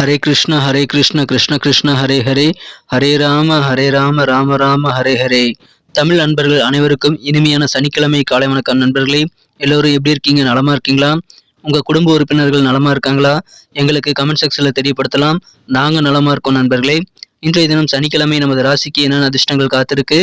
ஹரே கிருஷ்ண ஹரே கிருஷ்ண கிருஷ்ண கிருஷ்ண ஹரே ஹரே. ஹரே ராம ஹரே ராம ராம ராம ஹரே ஹரே. தமிழ் நண்பர்கள் அனைவருக்கும் இனிமையான சனிக்கிழமை காலை வணக்கம் நண்பர்களே. எல்லோரும் எப்படி இருக்கீங்க? நலமா இருக்கீங்களா? உங்க குடும்ப உறுப்பினர்கள் நலமா இருக்காங்களா? எங்களுக்கு கமெண்ட் செக்ஷன்ல தெரியப்படுத்தலாம். நாங்க நலமா இருக்கோம் நண்பர்களே. இன்றைய தினம் சனிக்கிழமை நமது ராசிக்கு என்னென்ன அதிர்ஷ்டங்கள் காத்திருக்கு?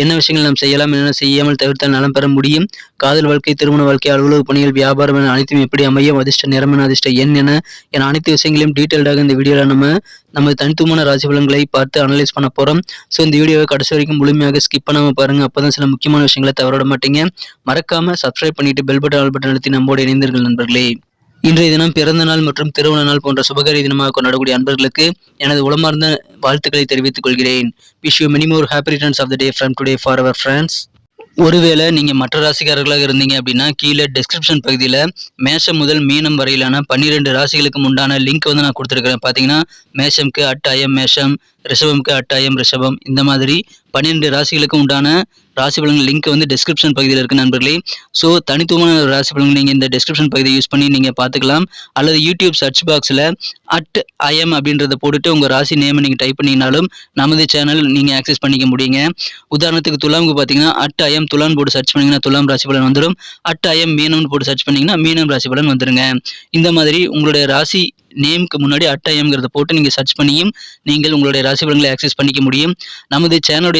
என்ன விஷயங்கள் நாம் செய்யலாம்? என்ன செய்யாமல் தவிர்த்தால் நலம் பெற முடியும்? காதல் வாழ்க்கை திருமண வாழ்க்கை அலுவலக பணிகள் வியாபாரம் என அனைத்தும் எப்படி அமையும்? அதிர்ஷ்ட நிறம் என அதிர்ஷ்ட எண் என என அனைத்து விஷயங்களையும் டீட்டெயில்டாக இந்த வீடியோவில் நம்ம நம்ம தனித்துவமான ராசி பலன்களை பார்த்து அனலைஸ் பண்ண போகிறோம் ஸோ இந்த வீடியோவை கடைசி வரைக்கும் முழுமையாக ஸ்கிப் பண்ணாமல் பாருங்கள் அப்போ தான் சில முக்கியமான விஷயங்களை தவறவிட மாட்டீங்க. மறக்காமல் சப்ஸ்கிரைப் பண்ணிட்டு பெல் பட்டன் ஆல் பட்டன் அழுத்தி நம்மோடு இணைந்தீர்கள் நண்பர்களே. இன்றைய தினம் பிறந்த நாள் மற்றும் திருமண நாள் போன்ற சுபகாரிய தினமாக கொண்டாடக்கூடிய அன்பர்களுக்கு எனது உளமார்ந்த வாழ்த்துக்களை தெரிவித்துக் கொள்கிறேன். Wish you many more happy returns of the day from today for our friends ஒருவேளை நீங்கள் மற்ற ராசிக்காரர்களாக இருந்தீங்க அப்படின்னா கீழே டெஸ்கிரிப்ஷன் பகுதியில் மேஷம் முதல் மீனம் வரையிலான பன்னிரெண்டு ராசிகளுக்கு உண்டான லிங்க் வந்து நான் கொடுத்துருக்கிறேன். பார்த்தீங்கன்னா மேஷம்க்கு அட்டாயம் மேஷம் ரிஷபம்க்கு அட்டாயம் ரிஷபம் இந்த மாதிரி பன்னிரெண்டு ராசிகளுக்கு உண்டான ராசி பலன்கள் லிங்க் வந்து டிஸ்கிரிப்ஷன் பகுதியில் இருக்குது நண்பர்களே. ஸோ தனித்துவமான ராசி பலன்கள் நீங்கள் இந்த டிஸ்கிரிப்ஷன் பகுதியை யூஸ் பண்ணி நீங்கள் பார்த்துக்கலாம். அல்லது யூடியூப் சர்ச் பாக்ஸில் அட் ஐஎம் அப்படின்றத போட்டுட்டு உங்கள் ராசி நேமை நீங்கள் டைப் பண்ணிங்கனாலும் நமது சேனல் நீங்கள் ஆக்சஸ் பண்ணிக்க முடியுங்க. உதாரணத்துக்கு துலாமுக்கு பார்த்தீங்கன்னா அட் ஐஎம் துலான் போட்டு சர்ச் பண்ணிங்கன்னா துலாம் ராசி பலன் வந்துடும் அட் ஐஎம் மீனம்னு போட்டு சர்ச் பண்ணிங்கன்னா மீனம் ராசி பலன் வந்துடுங்க இந்த மாதிரி உங்களுடைய ராசி நேமுக்கு முன்னாடி அட்டாயம்ங்கிறத போட்டு நீங்கள் சர்ச் பண்ணியும் நீங்கள் உங்களுடைய ராசி பலன்களை ஆக்சஸ் பண்ணிக்க முடியும். நமது சேனலுடைய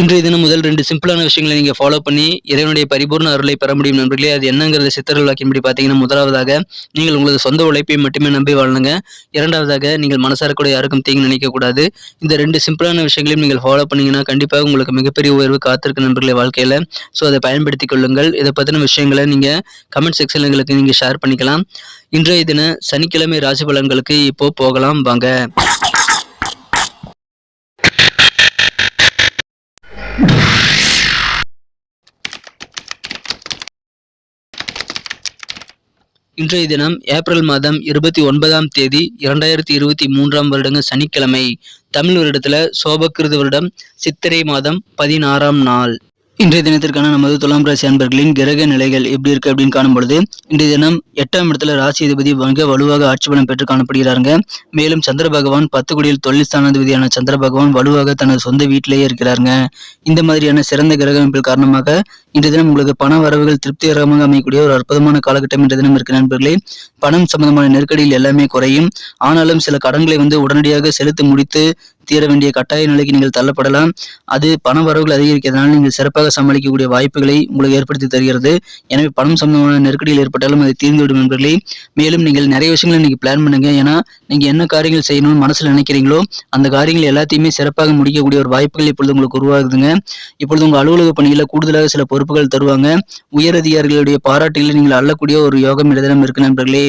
இன்றைய தினம் முதல் ரெண்டு சிம்பிளான விஷயங்களை நீங்கள் ஃபாலோ பண்ணி இறைவனுடைய பரிபூர்ண அருளை பெற முடியும் நண்பர்களே. அது என்னங்கிறத சித்தர்கள் வாக்கின்படி பார்த்தீங்கன்னா முதலாவதாக நீங்கள் உங்களது சொந்த உழைப்பை மட்டுமே நம்பி வாழணுங்க இரண்டாவதாக நீங்கள் மனசார கூட யாருக்கும் தீங்கு நினைக்கக்கூடாது இந்த ரெண்டு சிம்பிளான விஷயங்களையும் நீங்கள் ஃபாலோ பண்ணீங்கன்னா கண்டிப்பாக உங்களுக்கு மிகப்பெரிய உயர்வு காத்திருக்கு நண்பர்களே வாழ்க்கையில். ஸோ அதை பயன்படுத்தி கொள்ளுங்கள். இதை பற்றின விஷயங்களை நீங்கள் கமெண்ட் செக்ஷனில் எங்களுக்கு நீங்கள் ஷேர் பண்ணிக்கலாம். இன்றைய தின சனிக்கிழமை ராசி பலன்களுக்கு இப்போ போகலாம். வாங்க. இன்றைய தினம் ஏப்ரல் மாதம் இருபத்தி ஒன்பதாம் தேதி இரண்டாயிரத்தி இருபத்தி மூன்றாம் வருடங்க சனிக்கிழமை. தமிழ் வருடத்துல சோபக்கிருத வருடம் சித்திரை மாதம் பதினாறாம் நாள். இன்றைய தினத்திற்கான நமது துலாம் ராசி அன்பர்களின் கிரக நிலைகள் எப்படி இருக்கு அப்படின்னு காணும் பொழுது இன்றைய தினம் எட்டாம் இடத்துல ராசி அதிபதி மிக வலுவாக ஆட்சி பலம் பெற்று காணப்படுகிறாங்க மேலும் சந்திர பகவான் பத்து கோடியில் தொழில் ஸ்தானாதிபதியான சந்திர பகவான் வலுவாக தனது சொந்த வீட்டிலேயே இருக்கிறாருங்க. இந்த மாதிரியான சிறந்த கிரக அமைப்பில் காரணமாக இன்றைய தினம் உங்களுக்கு பண வரவுகள் திருப்திகரமாக அமையக்கூடிய ஒரு அற்புதமான காலகட்டம் இன்றைய தினம் இருக்கு நண்பர்களே. பணம் சம்பந்தமான நெருக்கடியில் எல்லாமே குறையும். ஆனாலும் சில கடன்களை வந்து உடனடியாக செலுத்தி முடித்து தீர வேண்டிய கட்டாய நிலைக்கு நீங்கள் தள்ளப்படலாம். அது பண வரவுகள் அதிகரிக்கிறதுனால நீங்கள் சிறப்பாக சமாளிக்கக்கூடிய வாய்ப்புகளை உங்களுக்கு ஏற்படுத்தி தருகிறது. எனவே பணம் சம்பந்தமான நெருக்கடியில் ஏற்பட்டாலும் அது தீர்ந்துவிடும் நண்பர்களே. மேலும் நீங்கள் நிறைய விஷயங்களை இன்னைக்கு பிளான் பண்ணுங்க. ஏன்னா நீங்க என்ன காரியங்கள் செய்யணும்னு மனசுல நினைக்கிறீங்களோ அந்த காரியங்கள் எல்லாத்தையுமே சிறப்பாக முடிக்கக்கூடிய ஒரு வாய்ப்புகள் இப்பொழுது உங்களுக்கு உருவாகுதுங்க. இப்பொழுது உங்கள் அலுவலக பணியில் கூடுதலாக சில பொறுப்புகள் தருவாங்க. உயர் அதிகாரிகளுடைய பாராட்டுகளை நீங்கள் அள்ளக்கூடிய ஒரு யோகம் இடதினம் இருக்கு நண்பர்களே.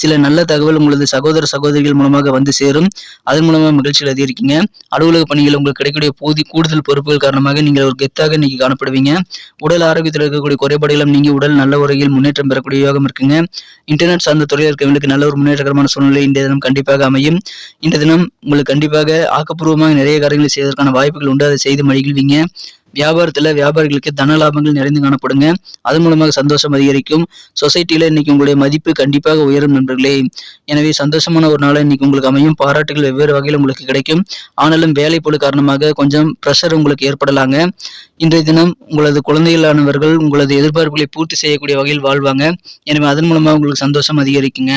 சில நல்ல தகவல் உங்களது சகோதர சகோதரிகள் மூலமாக வந்து சேரும். அதன் மூலமாக மகிழ்ச்சியில் அதிகரிக்கீங்க. அலுவலக பணிகள் உங்களுக்கு கிடைக்கக்கூடிய போதி கூடுதல் பொறுப்புகள் காரணமாக நீங்கள் ஒரு கெத்தாக இன்னைக்கு காணப்படுவீங்க. உடல் ஆரோக்கியத்தில் இருக்கக்கூடிய குறைபாடுகளும் நீங்க உடல் நல்ல முறையில் முன்னேற்றம் பெறக்கூடிய யோகம் இருக்குங்க. இன்டர்நெட் சார்ந்த துறையில் இருக்கவங்களுக்கு நல்ல ஒரு முன்னேற்றகரமான சூழ்நிலை இந்த தினம் கண்டிப்பாக அமையும். இந்த தினம் உங்களுக்கு கண்டிப்பாக ஆக்கப்பூர்வமாக நிறைய காரியங்களை செய்வதற்கான வாய்ப்புகள் உண்டு. அதை செய்து மகிழ்வீங்க. வியாபாரத்துல வியாபாரிகளுக்கு தன லாபங்கள் நிறைந்து காணப்படுங்க. அதன் மூலமாக சந்தோஷம் அதிகரிக்கும். சொசைட்டில இன்னைக்கு உங்களுடைய மதிப்பு கண்டிப்பாக உயரும் நண்பர்களே. எனவே சந்தோஷமான ஒரு நாளை இன்னைக்கு உங்களுக்கு அமையும். பாராட்டுகள் வெவ்வேறு வகையில் உங்களுக்கு கிடைக்கும். ஆனாலும் வேலை பொழு காரணமாக கொஞ்சம் ப்ரெஷர் உங்களுக்கு ஏற்படலாங்க. இன்றைய தினம் உங்களது குழந்தைகளானவர்கள் உங்களது எதிர்பார்ப்புகளை பூர்த்தி செய்யக்கூடிய வகையில் வாழ்வாங்க. எனவே அதன் மூலமாக உங்களுக்கு சந்தோஷம் அதிகரிக்குங்க.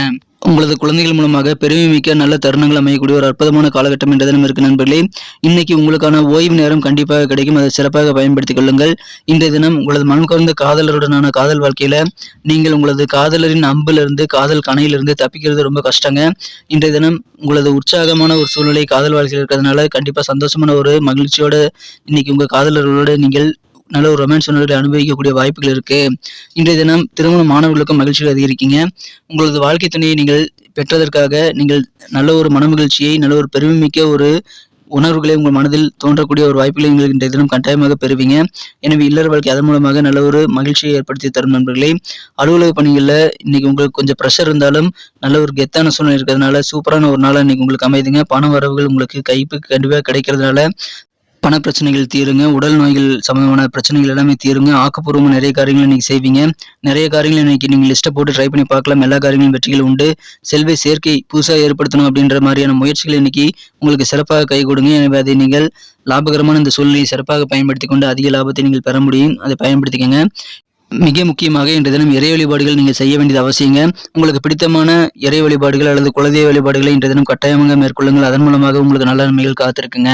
உங்களது குழந்தைகள் மூலமாக பெருமை மிக்க நல்ல தருணங்கள் அமையக்கூடிய ஒரு அற்புதமான காலகட்டம் என்ற தினம் இருக்கு நண்பர்களே. இன்னைக்கு உங்களுக்கான ஓய்வு நேரம் கண்டிப்பாக கிடைக்கும். அதை சிறப்பாக பயன்படுத்திக் கொள்ளுங்கள். இன்றைய தினம் உங்களது மனம் கவர்ந்த காதலருடனான காதல் வாழ்க்கையில நீங்கள் உங்களது காதலரின் அம்பிலிருந்து காதல் கணையிலிருந்து தப்பிக்கிறது ரொம்ப கஷ்டங்க. இன்றைய தினம் உங்களது உற்சாகமான ஒரு சூழ்நிலை காதல் வாழ்க்கையில் இருக்கிறதுனால கண்டிப்பா சந்தோஷமான ஒரு மகிழ்ச்சியோட இன்னைக்கு உங்க காதலர்களோட நீங்கள் நல்ல ஒரு ரொமான்ஸ் உணர்வுகளை அனுபவிக்கக்கூடிய வாய்ப்புகள் இருக்கு. இன்றைய தினம் திருமண மாணவர்களுக்கும் மகிழ்ச்சிகள் அதிகரிக்கீங்க. உங்களது வாழ்க்கை துணையை நீங்கள் பெற்றதற்காக நீங்கள் நல்ல ஒரு மனமகிழ்ச்சியை நல்ல ஒரு பெருமைமிக்க ஒரு உணர்வுகளை உங்கள் மனதில் தோன்றக்கூடிய ஒரு வாய்ப்புகளை நீங்கள் இன்றைய தினம் கட்டாயமாக பெறுவீங்க. எனவே இல்லற வாழ்க்கை அதன் மூலமாக நல்ல ஒரு மகிழ்ச்சியை ஏற்படுத்தி தரும் நண்பர்களே. அலுவலக பணிகளில் இன்னைக்கு உங்களுக்கு கொஞ்சம் ப்ரெஷர் இருந்தாலும் நல்ல ஒரு கெத்தான சூழ்நிலை இருக்கிறதுனால சூப்பரான ஒரு நாளாக இன்னைக்கு உங்களுக்கு அமைதுங்க. பண வரவுகள் உங்களுக்கு கைப்பு கண்டிப்பாக கிடைக்கிறதுனால பண பிரச்சனைகள் தீருங்க உடல் நோய்கள் சம்பந்தமான பிரச்சனைகள் எல்லாமே தீருங்க. ஆக்கப்பூர்வமாக நிறைய காரியங்களை இன்னைக்கு செய்வீங்க. நிறைய காரியங்கள் இன்னைக்கு நீங்கள் லிஸ்ட்டை போட்டு ட்ரை பண்ணி பார்க்கலாம். எல்லா காரியங்களும் வெற்றிகள் உண்டு. செல்வை சேர்க்கை புதுசாக ஏற்படுத்தணும் அப்படின்ற மாதிரியான முயற்சிகள் இன்னைக்கு உங்களுக்கு சிறப்பாக கை கொடுங்க. எனவே அதை நீங்கள் லாபகரமான இந்த சூழ்நிலையை சிறப்பாக பயன்படுத்தி கொண்டு அதிக லாபத்தை நீங்கள் பெற முடியும். அதை பயன்படுத்திக்கங்க. மிக முக்கியமாக இன்று தினம் இறை வழிபாடுகள் நீங்கள் செய்ய வேண்டியது அவசியங்க. உங்களுக்கு பிடித்தமான இறை வழிபாடுகள் அல்லது குலதெய்வ வழிபாடுகளை இன்று தினம் கட்டாயமாக மேற்கொள்ளுங்கள். அதன் மூலமாக உங்களுக்கு நல்ல நன்மைகள் காத்திருக்குங்க.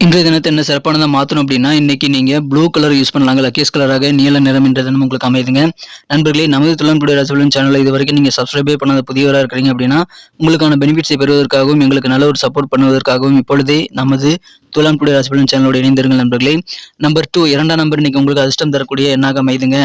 இன்றைய தினத்தை என்ன சிறப்பானதாக மாற்றணும் அப்படின்னா இன்னைக்கு நீங்கள் ப்ளூ கலர் யூஸ் பண்ணலாங்க லக்கேஸ் கலராக நீல நிறம் என்ற தினம் உங்களுக்கு அமைதுங்க நண்பர்களே நமது துளம்புடைய ரசபலன் சேனலை இது வரைக்கும் நீங்கள் சப்ஸ்கிரைபே பண்ணாத புதியவராக இருக்கிறீங்க அப்படின்னா உங்களுக்கான பெனிஃபிட்ஸை பெறுவதற்காகவும் எங்களுக்கு நல்ல ஒரு சப்போர்ட் பண்ணுவதற்காகவும் இப்பொழுதே நமது துலாம் டுடே ராசிபலன் சேனலோட இணைந்திருங்கள் நண்பர்களே. நம்பர் டூ இரண்டாம் நம்பர் இன்னைக்கு உங்களுக்கு அதிர்ஷ்டம் தரக்கூடிய எண்ணாக அமைதுங்க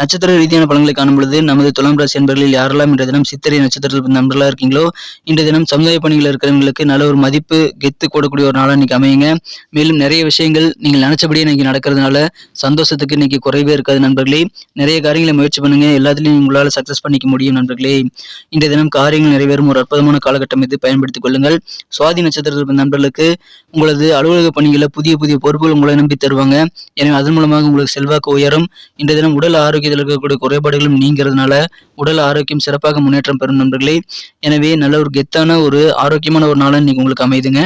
நட்சத்திர ரீதியான பலன்களை காணும் பொழுது நமது துலாம் ராசி என்பர்களில் யாரெல்லாம் இன்றைய தினம் சித்திரை நட்சத்திரத்தில் நண்பர்களாக இருக்கீங்களோ இன்றைய தினம் சமுதாய பணிகள் இருக்கிறவங்களுக்கு நல்ல ஒரு மதிப்பு கெத்து கூடக்கூடிய ஒரு நாளாக இன்னைக்கு அமையுங்க. மேலும் நிறைய விஷயங்கள் நீங்கள் நினைச்சபடியே இன்னைக்கு நடக்கிறதுனால சந்தோஷத்துக்கு இன்னைக்கு குறைவே இருக்காது நண்பர்களே. நிறைய காரியங்களை முயற்சி பண்ணுங்க. எல்லாத்துலையும் உங்களால் சக்ஸஸ் பண்ணிக்க முடியும் நண்பர்களே. இன்றைய தினம் காரியங்கள் நிறைவேறும். ஒரு அற்புதமான காலகட்டம் இது. பயன்படுத்திக் கொள்ளுங்கள். சுவாதி நட்சத்திரத்தில் நண்பர்களுக்கு உங்களது அலுவலக பணிகளை புதிய புதிய பொறுப்புகள் உங்களை நம்பி தருவாங்க. எனவே அதன் மூலமாக உங்களுக்கு செல்வாக்கு உயரும். இன்றைய தினம் உடல் ஆரோக்கியத்தில் இருக்கக்கூடிய குறைபாடுகளும் நீங்கிறதுனால உடல் ஆரோக்கியம் சிறப்பாக முன்னேற்றம் பெறும் நண்பர்களே. எனவே நல்ல ஒரு கெத்தான ஒரு ஆரோக்கியமான ஒரு நாளாக இன்னைக்கு உங்களுக்கு அமைதுங்க.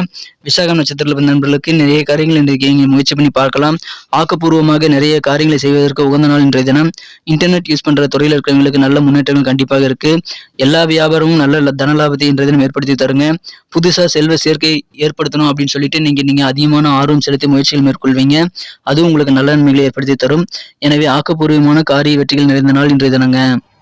விசாகம் நட்சத்திரத்தில் நண்பர்களுக்கு நிறைய காரியங்கள் இன்றைக்கு நீங்கள் முயற்சி பண்ணி பார்க்கலாம். ஆக்கப்பூர்வமாக நிறைய காரியங்களை செய்வதற்கு உகந்த நாள் இன்றைய தினம். இன்டர்நெட் யூஸ் பண்ணுற துறையில் இருக்கிறவங்களுக்கு நல்ல முன்னேற்றங்கள் கண்டிப்பாக இருக்கு. எல்லா வியாபாரமும் நல்ல தன லாபத்தை இன்றைய தினம் ஏற்படுத்தி தருங்க. புதுசாக செல்வ சேர்க்கை ஏற்படுத்தணும் அப்படின்னு சொல்லிட்டு நீங்கள் நீங்கள் அதிகமான ஆர்வம் செலுத்தி முயற்சிகள் மேற்கொள்வீங்க. அதுவும் உங்களுக்கு நல்ல நன்மைகளை ஏற்படுத்தி தரும். எனவே ஆக்கப்பூர்வமான காரிய வெற்றிகள் நிறைந்த நாள் இன்றைய தினங்க.